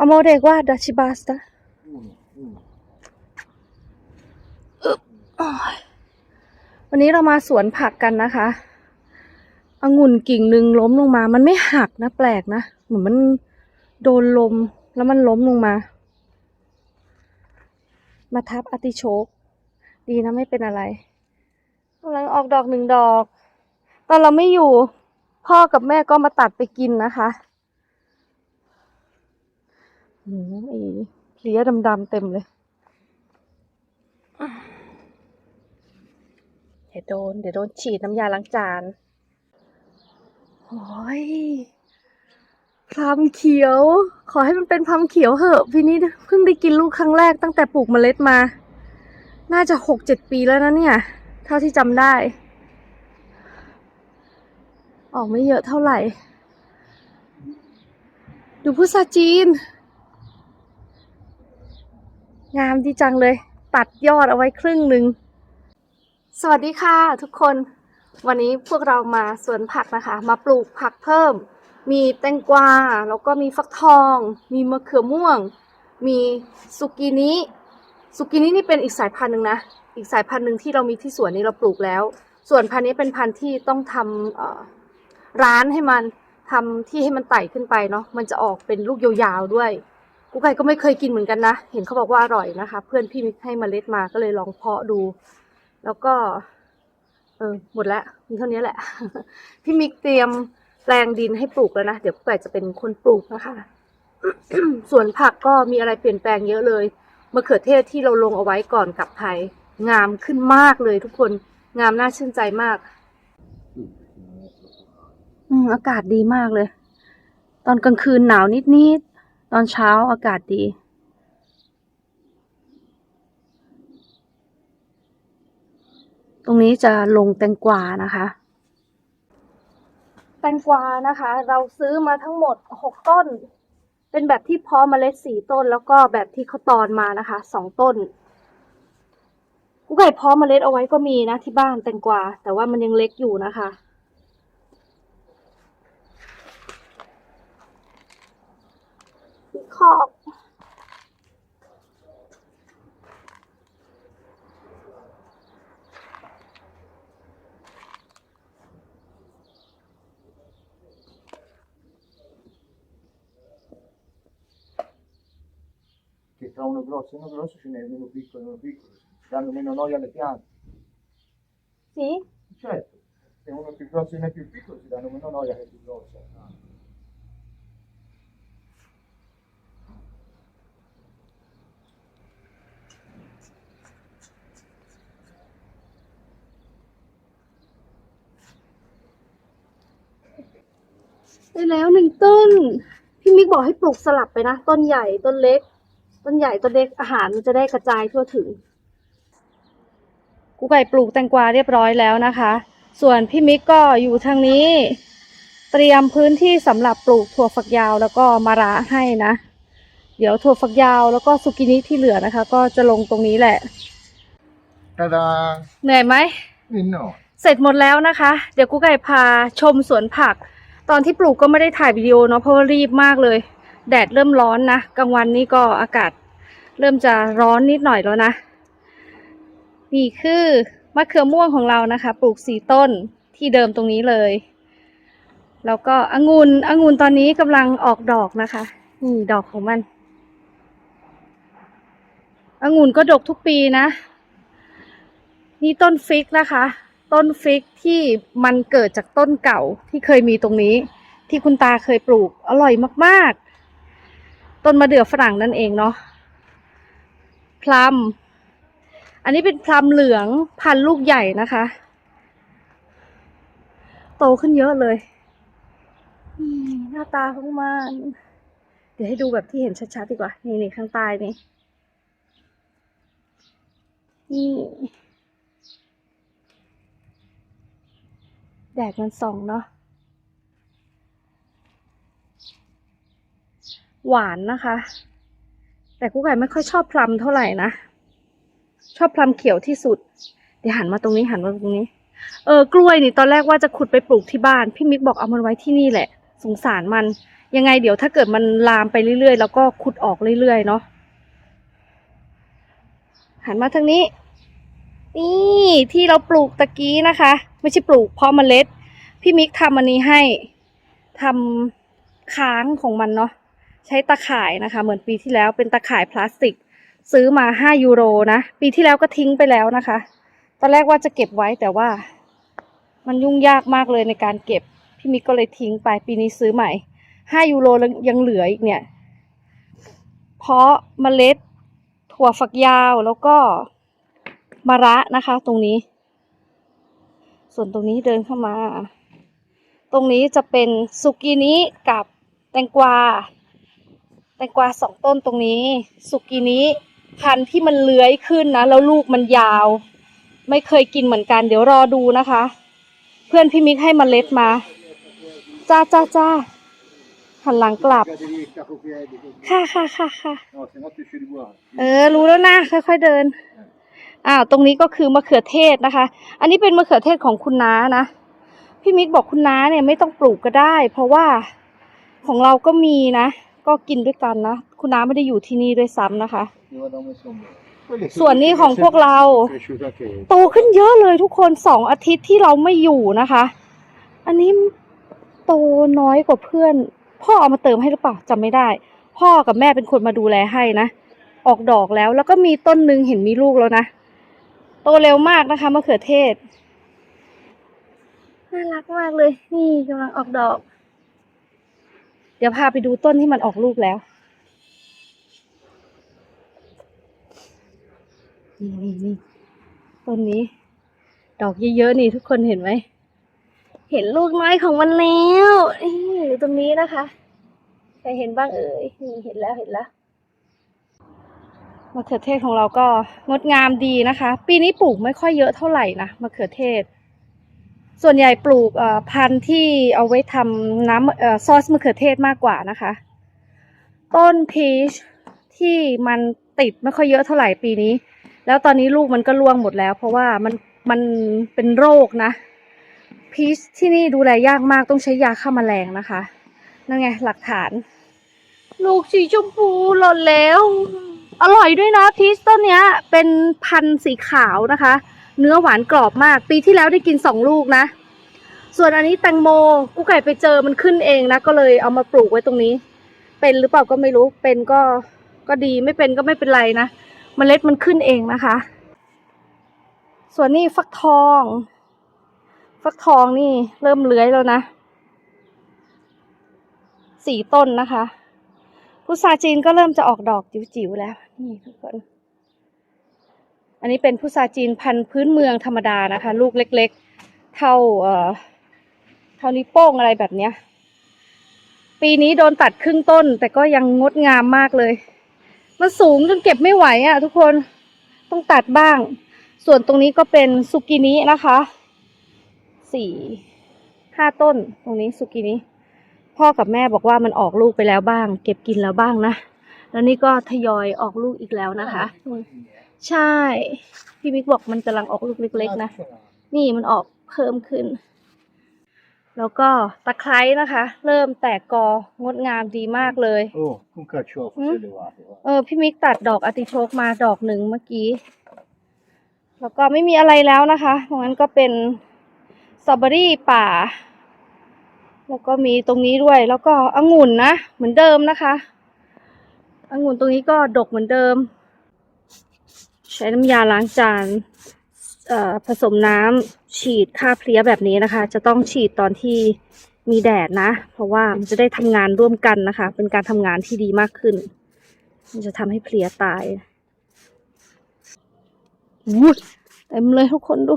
Amore, guarda, ci basta. Uno, uno. วันนี้เรามาสวนผักกันนะคะองุ่นกิ่งหนึ่งล้มลงมา มันไม่หักนะแปลกนะ เหมือนมันโดนลมแล้วมันล้มลงมา มาทับอติโชก ดีนะไม่เป็นอะไรกำลังออกดอกหนึ่งดอก ตอนเราไม่อยู่ พ่อกับแม่ก็มาตัดไปกินนะคะ หืมไอ้เพลี้ยดำๆเต็มเลยเดี๋ยวโดน เดี๋ยวโดนฉีดน้ำยาล้างจานโอ้ยพลัมเขียว ขอให้มันเป็นพลัมเขียวเหอะพี่นี่เพิ่งได้กินลูกครั้งแรกตั้งแต่ปลูกเมล็ดมา น่าจะหกเจ็ดปีแล้วนะเนี่ย เท่าที่จำได้ ออกไม่เยอะเท่าไหร่ ดูพุทราจีน งามดีจังเลย ตัดยอดเอาไว้ครึ่งหนึ่ง สวัสดีค่ะทุกคน วันนี้พวกเรามาสวนผักนะคะ มาปลูกผักเพิ่ม มีแตงกวา แล้วก็มีฟักทอง มีมะเขือม่วง มีสุกินิสุกินินี่เป็นอีกสายพันธุ์หนึ่งนะ อีกสายพันธุ์หนึ่งที่เรามีที่สวนนี้เราปลูกแล้ว ส่วนพันธุ์นี้เป็นพันธุ์ที่ต้องทำร้านให้มันทำที่ให้มันไต่ขึ้นไปเนาะ มันจะออกเป็นลูกยาวๆด้วย กูไก่ก็ไม่เคยกินเหมือนกันนะ เห็นเขาบอกว่าอร่อยนะคะ เพื่อนพี่มิกให้เมล็ดมาก็เลยลองเพาะดู แล้วก็ เออหมดแล้วมีเท่านี้แหละ พี่มิกเตรียมแปลงดินให้ปลูกแล้วนะ เดี๋ยวกูไก่จะเป็นคนปลูกนะคะ ส่วนผักก็มีอะไรเปลี่ยนแปลงเยอะเลยมะเขือเทศที่เราลงเอาไว้ก่อนกลับไทย งามขึ้นมากเลยทุกคน งามน่าชื่นใจมาก อืมอากาศดีมากเลย ตอนกลางคืนหนาวนิดๆ ตอนเช้าอากาศดี ตรงนี้จะลงแตงกวานะคะ แตงกวานะคะ เราซื้อมาทั้งหมดหกต้น เป็นแบบที่เพาะเมล็ดสี่ต้น แล้วก็แบบที่เขาตอนมานะคะสองต้นกูไก่เพาะเมล็ดเอาไว้ก็มีนะที่บ้านแตงกวาแต่ว่ามันยังเล็กอยู่นะคะ ขอบ Che tra uno grosso e uno grosso ce n'è uno piccolo e uno piccolo. Danno meno noia alle piante. สี Certo, se uno è più grosso e uno è più piccolo si danno meno noia che è più grosso. ได้แล้วหนึ่งต้น พี่มิกบอกให้ปลูกสลับไปนะ ต้นใหญ่ต้นเล็ก ต้นใหญ่ต้นเล็กอาหารมันจะได้กระจายทั่วถึงกูไก่ปลูกแตงกวาเรียบร้อยแล้วนะคะ ส่วนพี่มิกก็อยู่ทางนี้ เตรียมพื้นที่สำหรับปลูกถั่วฝักยาวแล้วก็มะระให้นะ เดี๋ยวถั่วฝักยาวแล้วก็สุกินิที่เหลือนะคะ ก็จะลงตรงนี้แหละ Ta-da! เหนื่อยไหม E no, เสร็จหมดแล้วนะคะ เดี๋ยวกูไก่พาชมสวนผัก ตอนที่ปลูกก็ไม่ได้ถ่ายวิดีโอเนาะเพราะว่ารีบมากเลย แดดเริ่มร้อนนะกลางวันนี่ก็อากาศ เริ่มจะร้อนนิดหน่อยแล้วนะ นี่คือมะเขือม่วงของเรานะคะ ปลูกสี่ต้นที่เดิมตรงนี้เลย แล้วก็องุ่นองุ่นตอนนี้กำลังออกดอกนะคะ นี่ดอกของมันองุ่นก็ดกทุกปีนะ นี่ต้นฟิกนะคะ ต้นฟิกที่มันเกิดจากต้นเก่าที่เคยมีตรงนี้ ที่คุณตาเคยปลูกอร่อยมากๆ ต้นมะเดื่อฝรั่งนั่นเองเนาะพลัมอันนี้เป็นพลัมเหลืองพันลูกใหญ่นะคะ โตขึ้นเยอะเลยหน้าตาของมันเดี๋ยวให้ดูแบบที่เห็นชัดๆดีกว่า นี่นี่ข้างใต้นี่นี่ ดดมันส่องเนาะหวานนะคะ แต่กูไก่ไม่ค่อยชอบพลัมเท่าไหร่นะ ชอบพลัมเขียวที่สุด เดี๋ยวหันมาตรงนี้หันมาตรงนี้ เออกล้วยนี่ตอนแรกว่าจะขุดไปปลูกที่บ้าน พี่มิกบอกเอามันไว้ที่นี่แหละ สงสารมัน ยังไงเดี๋ยวถ้าเกิดมันลามไปเรื่อยๆ แล้วก็ขุดออกเรื่อยๆ เนาะหันมาทางนี้ นี่ที่เราปลูกตะกี้นะคะ ไม่ใช่ปลูกเพราะเมล็ด พี่มิกทำอันนี้ให้ทำค้างของมันเนาะใช้ตะข่ายนะคะ เหมือนปีที่แล้วเป็นตะข่ายพลาสติก ซื้อมาห้ายูโรนะ ปีที่แล้วก็ทิ้งไปแล้วนะคะ ตอนแรกว่าจะเก็บไว้แต่ว่า มันยุ่งยากมากเลยในการเก็บ พี่มิกก็เลยทิ้งไปปีนี้ซื้อใหม่ห้ายูโรยังเหลืออีกเนี่ย เพราะเมล็ดถั่วฝักยาวแล้วก็ มะระนะคะ ตรงนี้ ส่วนตรงนี้เดินเข้ามา ตรงนี้จะเป็นซุกินิกับแตงกวา แตงกวาสองต้นตรงนี้ สุกินี้พันธุ์ที่มันเลื้อยขึ้นนะ แล้วลูกมันยาว ไม่เคยกินเหมือนกัน เดี๋ยวรอดูนะคะ เพื่อนพี่มิกให้มเมล็ดมา จ้าจ้าจ้าหันหลังกลับ Devi capopiedi. così. ค่ะค่ะค่ะค่ะ No, se no ti uscì di buono. เออ รู้แล้วนะ ค่อยๆเดิน อ้าวตรงนี้ก็คือมะเขือเทศนะคะ อันนี้เป็นมะเขือเทศของคุณน้านะพี่มิกบอกคุณน้าเนี่ยไม่ต้องปลูกก็ได้ เพราะว่าของเราก็มีนะ ก็กินด้วยกันนะ คุณน้าไม่ได้อยู่ที่นี่ด้วยซ้ำนะคะ Io vado a messo un po'. Quelli ส่วนนี้ของพวกเรา cresciuto anche โตขึ้นเยอะเลยทุกคนสองอาทิตย์ที่เราไม่อยู่นะคะ อันนี้โตน้อยกว่าเพื่อน พ่อเอามาเติมให้หรือเปล่าจำไม่ได้ พ่อกับแม่เป็นคนมาดูแลให้นะ ออกดอกแล้วแล้วก็มีต้นหนึ่งเห็นมีลูกแล้วนะ โตเร็วมากนะคะมะเขือเทศ น่ารักมากเลย นี่กำลังออกดอก เดี๋ยวพาไปดูต้นที่มันออกลูกแล้ว นี่นี่นี่ต้นนี้ ดอกเยอะๆนี่ทุกคนเห็นไหม เห็นลูกน้อยของมันแล้วนี่อยู่ตรงนี้นะคะ ใครเห็นบ้างเอ่ยนี่เห็นแล้วเห็นแล้ว มะเขือเทศของเราก็งดงามดีนะคะ ปีนี้ปลูกไม่ค่อยเยอะเท่าไหร่นะมะเขือเทศ ส่วนใหญ่ปลูกพันธุ์ที่เอาไว้ทำน้ำอซอสมะเขือเทศมากกว่านะคะ ต้นพีชที่มันติดไม่ค่อยเยอะเท่าไหร่ปีนี้ แล้วตอนนี้ลูกมันก็ร่วงหมดแล้ว เพราะว่ามันมันเป็นโรคนะพีชที่นี่ดูแลยากมากต้องใช้ยาฆ่าแมลงนะคะนั่นไงหลักฐาน ลูกสีชมพูหล่นแล้ว อร่อยด้วยนะพีชต้นเนี้ย เป็นพันธุ์สีขาวนะคะ เนื้อหวานกรอบมาก ปีที่แล้วได้กินสองลูกนะ ส่วนอันนี้แตงโมกูไก่ไปเจอมันขึ้นเองนะ ก็เลยเอามาปลูกไว้ตรงนี้ เป็นหรือเปล่าก็ไม่รู้ เป็นก็ก็ดีไม่เป็นก็ไม่เป็นไรนะเมล็ดมันขึ้นเองนะคะ ส่วนนี้ฟักทอง ฟักทองนี่เริ่มเลื้อยแล้วนะสี่ต้นนะคะ พุทราจีนก็เริ่มจะออกดอกจิ๋วๆแล้ว นี่ทุกคน อันนี้เป็นพุทราจีนพันธุ์พื้นเมืองธรรมดานะคะ ลูกเล็ก ๆ เท่าเอ่อเท่านิ้วโป้งอะไรแบบเนี้ย ปีนี้โดนตัดครึ่งต้น แต่ก็ยังงดงามมากเลย มันสูงจนเก็บไม่ไหวอะ่ะ ทุกคนต้องตัดบ้าง ส่วนตรงนี้ก็เป็นสุกินินะคะสี่ห้าต้นตรงนี้สุกินิ พ่อกับแม่บอกว่ามันออกลูกไปแล้วบ้าง เก็บกินแล้วบ้างนะแล้วนี่ก็ทยอยออกลูกอีกแล้วนะคะ ใช่ พี่มิกบอกมันกำลังออกลูกเล็กๆนะนี่มันออกเพิ่มขึ้น แล้วก็ตะไคร้นะคะ เริ่มแตกกองดงามดีมากเลย Oh, un carciofo Mm. si è elevato. guarda. เออพี่มิกตัดดอกอาติโชกมาดอกหนึ่งเมื่อกี้ แล้วก็ไม่มีอะไรแล้วนะคะตรงนั้นก็เป็นสตรอเบอรี่ป่า แล้วก็มีตรงนี้ด้วย แล้วก็องุ่นนะ เหมือนเดิมนะคะองุ่นตรงนี้ก็ดกเหมือนเดิม ใช้น้ำยาล้างจานผสมน้ำฉีดฆ่าเพลี้ยแบบนี้นะคะ จะต้องฉีดตอนที่มีแดดนะ เพราะว่ามันจะได้ทำงานร่วมกันนะคะ เป็นการทำงานที่ดีมากขึ้น มันจะทำให้เพลี้ยตายวูดเต็มเลยทุกคนดู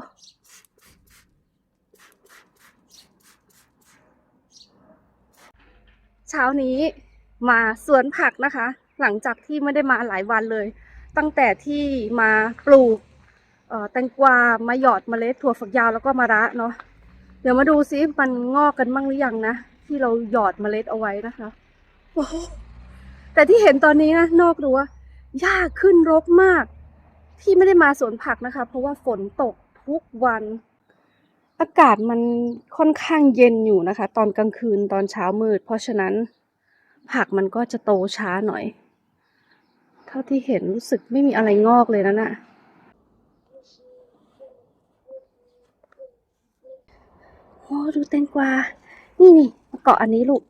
เช้านี้มาสวนผักนะคะ หลังจากที่ไม่ได้มาหลายวันเลย ตั้งแต่ที่มาปลูกแตงกวามาหยอดเมล็ดถั่วฝักยาวแล้วก็มะระเนาะเดี๋ยวมาดูซิมันงอกกันบ้างหรือยังนะ ที่เราหยอดเมล็ดเอาไว้นะคะโอ้แต่ที่เห็นตอนนี้นะนอกรั้วหญ้าขึ้นรกมาก ที่ไม่ได้มาสวนผักนะคะ เพราะว่าฝนตกทุกวัน อากาศมันค่อนข้างเย็นอยู่นะคะ ตอนกลางคืนตอนเช้ามืด เพราะฉะนั้นผักมันก็จะโตช้าหน่อย เท่าที่เห็นรู้สึกไม่มีอะไรงอกเลยนะน่ะโอ้ดูแตงกวา นี่นี่มาเกาะอันนี้ลูก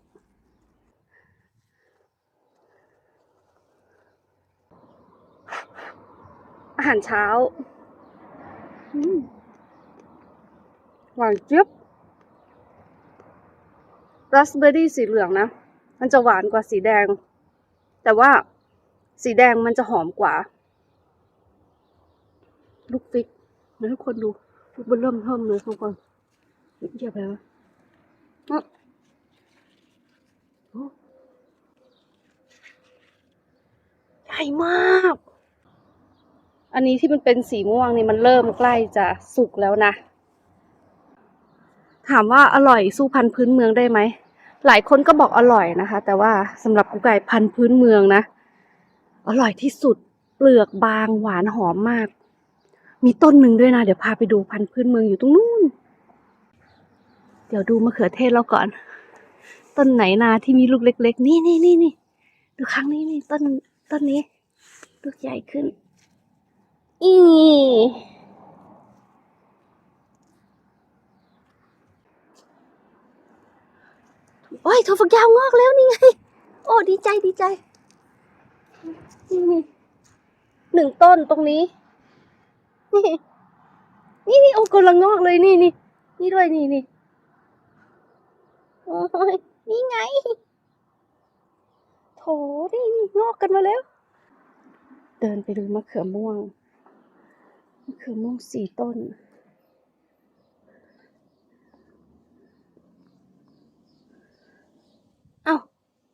อาหารเช้า อืม หวานเจี๊ยบราสเบอร์รี่สีเหลืองนะ มันจะหวานกว่าสีแดง แต่ว่าสีแดงมันจะหอมกว่า ลูกฟิกนะทุกคนดูลูกเบอร์เริ่มเพิ่มเลยทุกคนเยียบแล้วอะโอ้ใหญ่มาก อันนี้ที่มันเป็นสีม่วงนี่มันเริ่มใกล้จะสุกแล้วนะ ถามว่าอร่อยสู้พันธุ์พื้นเมืองได้ไหม หลายคนก็บอกอร่อยนะคะ แต่ว่าสำหรับกุ๊กไก่พันธุ์พื้นเมืองนะ อร่อยที่สุด เปลือกบางหวานหอมมาก มีต้นหนึ่งด้วยนะ เดี๋ยวพาไปดูพันธุ์พื้นเมืองอยู่ตรงนู้น เดี๋ยวดูมะเขือเทศเราก่อน ต้นไหนนาที่มีลูกเล็ก ๆ นี่นี่นี่นี่ดูครั้งนี้นี่ต้นต้นนี้ ลูกใหญ่ขึ้นอี โอ้ยถั่วฝักยาวงอกแล้วนี่ไง โอ้ดีใจดีใจนี่หนึ่งต้นตรงนี้ นี่นี่นี่โอ้กำลังงอกเลยนี่นี่นี่ด้วยนี่นี่โอ้ยนี่ไง โถนี่นี่งอกกันมาแล้ว เดินไปดูมะเขือม่วงมะเขือม่วงสี่ต้น เอ้า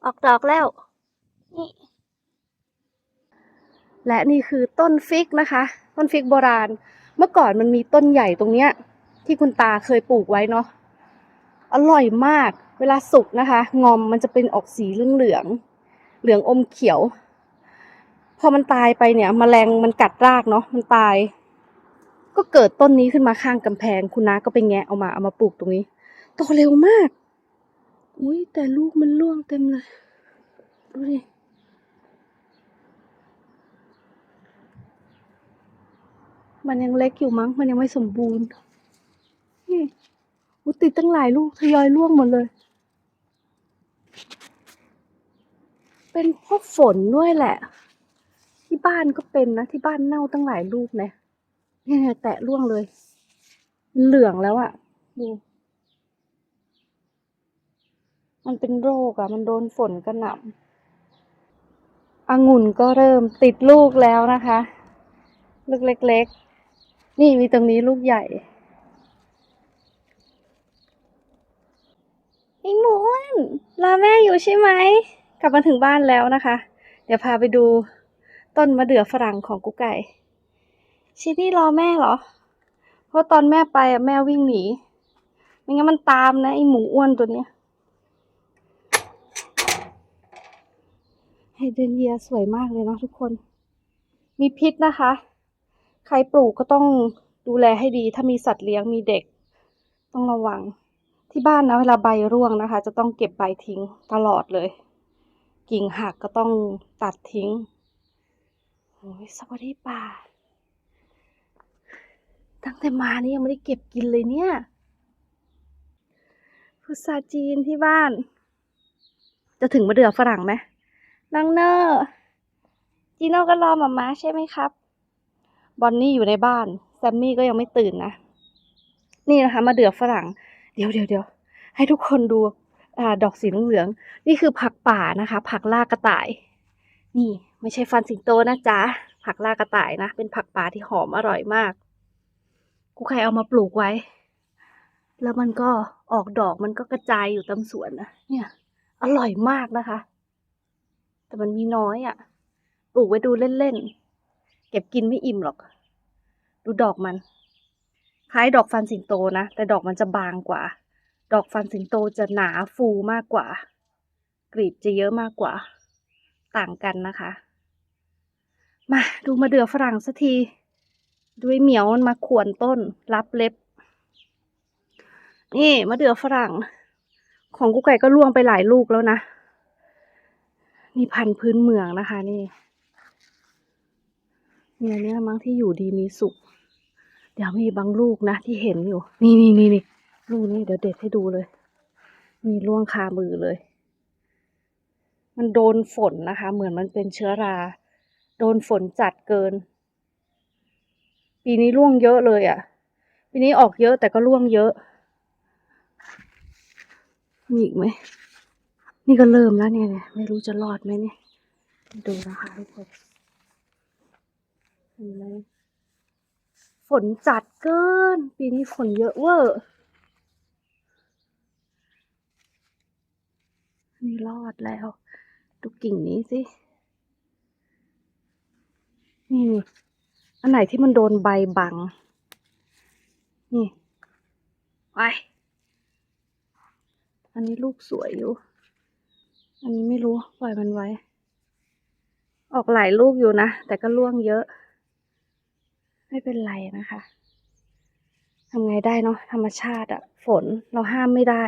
ออกดอกแล้ว นี่ และนี่คือต้นฟิกนะคะ ต้นฟิกโบราณ เมื่อก่อนมันมีต้นใหญ่ตรงเนี้ย ที่คุณตาเคยปลูกไว้เนาะ อร่อยมาก เวลาสุกนะคะ งอมมันจะเป็นออกสีเหลืองเหลืองๆเหลืองอมเขียว พอมันตายไปเนี่ยมแมลงมันกัดรากเนาะ มันตาย ก็เกิดต้นนี้ขึ้นมาข้างกำแพง คุณน้าก็ไปแงะเอามาเอามาปลูกตรงนี้ โตเร็วมาก อุ้ยแต่ลูกมันร่วงเต็มเลย ดูดิ มันยังเล็กอยู่มั้ง มันยังไม่สมบูรณ์นี่อุยติดตั้งหลายลูกทยอยร่วงหมดเลย เป็นเพราะฝนด้วยแหละ ที่บ้านก็เป็นนะ ที่บ้านเน่าตั้งหลายลูกนะเนี่ยแตะร่วงเลย เหลืองแล้วอะดู มันเป็นโรคอะมันโดนฝนกระหน่ำองุ่นก็เริ่มติดลูกแล้วนะคะ ลูกเล็ก ๆ นี่มีตรงนี้ลูกใหญ่ไอ้หมูอ้วนรอแม่อยู่ใช่ไหม กลับมาถึงบ้านแล้วนะคะ เดี๋ยวพาไปดูต้นมะเดื่อฝรั่งของกุ๊กไก่ชินี่รอแม่เหรอ เพราะตอนแม่ไปอะแม่วิ่งหนี ไม่งั้นมันตามนะไอหมูอ้วนตัวเนี้ย ไฮเดรนเยียสวยมากเลยเนาะทุกคน มีพิษนะคะ ใครปลูกก็ต้องดูแลให้ดี ถ้ามีสัตว์เลี้ยงมีเด็ก ต้องระวัง ที่บ้านนะเวลาใบร่วงนะคะ จะต้องเก็บใบทิ้งตลอดเลย กิ่งหักก็ต้องตัดทิ้งโอ้ยสวัสดีป่า ตั้งแต่มานี่ยังไม่ได้เก็บกินเลยเนี่ยพุทราจีนที่บ้าน จะถึงมะเดื่อฝรั่งไหม น้องเนอร์จีโน่ก็รอหมาม้าใช่ไหมครับ บอนนี่อยู่ในบ้าน แซมมี่ก็ยังไม่ตื่นนะ นี่นะคะมะเดือฝรั่ง เดี๋ยวเดี๋ยวเดี๋ยวให้ทุกคนดูอ่าดอกสีเหลืองๆนี่คือผักป่านะคะ ผักล่ากระต่าย นี่ ไม่ใช่ฟันสิงโตนะจ๊ะ ผักล่ากระต่ายนะ เป็นผักป่าที่หอมอร่อยมาก กูใครเอามาปลูกไว้ แล้วมันก็ออกดอกมันก็กระจายอยู่ตามสวนนะ เนี่ย อร่อยมากนะคะ แต่มันมีน้อยอะ่ะ ปลูกไว้ดูเล่นๆ เก็บกินไม่อิ่มหรอก ดูดอกมัน คล้ายดอกฟันสิงโตนะ แต่ดอกมันจะบางกว่า ดอกฟันสิงโตจะหนาฟูมากกว่ากลีบจะเยอะมากกว่า ต่างกันนะคะ มาดูมาเดือฝรั่งสักที ด้วยเหมียวมันมาขวนต้น รับเล็บ นี่มะเดื่อฝรั่ง ของกุ๊กไก่ก็ล่วงไปหลายลูกแล้วนะ นี่พันธุ์พื้นเมืองนะคะ นี่เนี่ยเนี่ยมั้งที่อยู่ดีมีสุข เดี๋ยวมีบางลูกนะที่เห็นอยู่ นี่นี่นี่นี่ลูกนี้เดี๋ยวเด็ดให้ดูเลยนี่ล่วงคามือเลย มันโดนฝนนะคะ เหมือนมันเป็นเชื้อรา โดนฝนจัดเกิน ปีนี้ร่วงเยอะเลยอะ่ะ ปีนี้ออกเยอะแต่ก็ร่วงเยอะมีอีกไหม นี่ก็เริ่มแล้วเนี่ยไม่รู้จะรอดไหมเนี่ย ดูนะคะทุกคนเห็นไหมฝนจัดเกิน ปีนี้ฝนเยอะเวอร์นี่รอดแล้วดูกิ่งนี้สิ นี่นี่ อันไหนที่มันโดนใบบัง นี่ ไป อันนี้ลูกสวยอยู่ อันนี้ไม่รู้ปล่อยมันไว้ ออกหลายลูกอยู่นะ แต่ก็ร่วงเยอะ ไม่เป็นไรนะคะทำไงได้เนาะธรรมชาติอะฝนเราห้ามไม่ได้